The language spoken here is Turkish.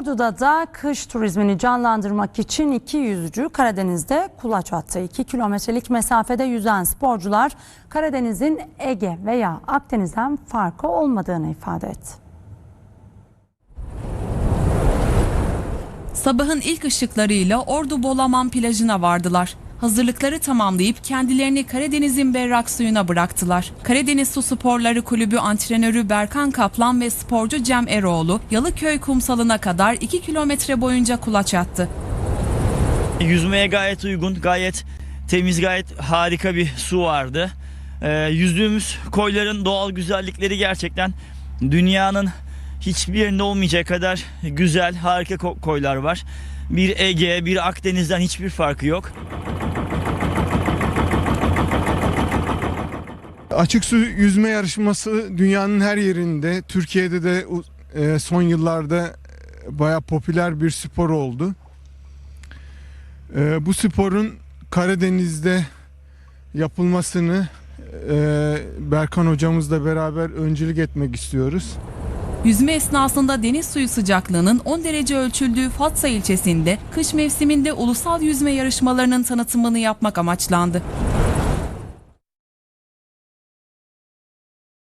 Ordu'da da kış turizmini canlandırmak için iki yüzücü Karadeniz'de kulaç attı. 2 kilometrelik mesafede yüzen sporcular Karadeniz'in Ege veya Akdeniz'den farkı olmadığını ifade etti. Sabahın ilk ışıklarıyla Ordu Bolaman plajına vardılar. Hazırlıkları tamamlayıp kendilerini Karadeniz'in berrak suyuna bıraktılar. Karadeniz Su Sporları Kulübü antrenörü Berkan Kaplan ve sporcu Cem Eroğlu Yalıköy kumsalına kadar 2 kilometre boyunca kulaç attı. Yüzmeye gayet uygun, gayet temiz, gayet harika bir su vardı. Ee, yüzdüğümüz koyların doğal güzellikleri gerçekten dünyanın hiçbir yerinde olmayacak kadar güzel, harika ko- koylar var. Bir Ege, bir Akdeniz'den hiçbir farkı yok. Açık su yüzme yarışması dünyanın her yerinde, Türkiye'de de e, son yıllarda baya popüler bir spor oldu. E, Bu sporun Karadeniz'de yapılmasını e, Berkan hocamızla beraber öncülük etmek istiyoruz. Yüzme esnasında deniz suyu sıcaklığının 10 derece ölçüldüğü Fatsa ilçesinde kış mevsiminde ulusal yüzme yarışmalarının tanıtımını yapmak amaçlandı.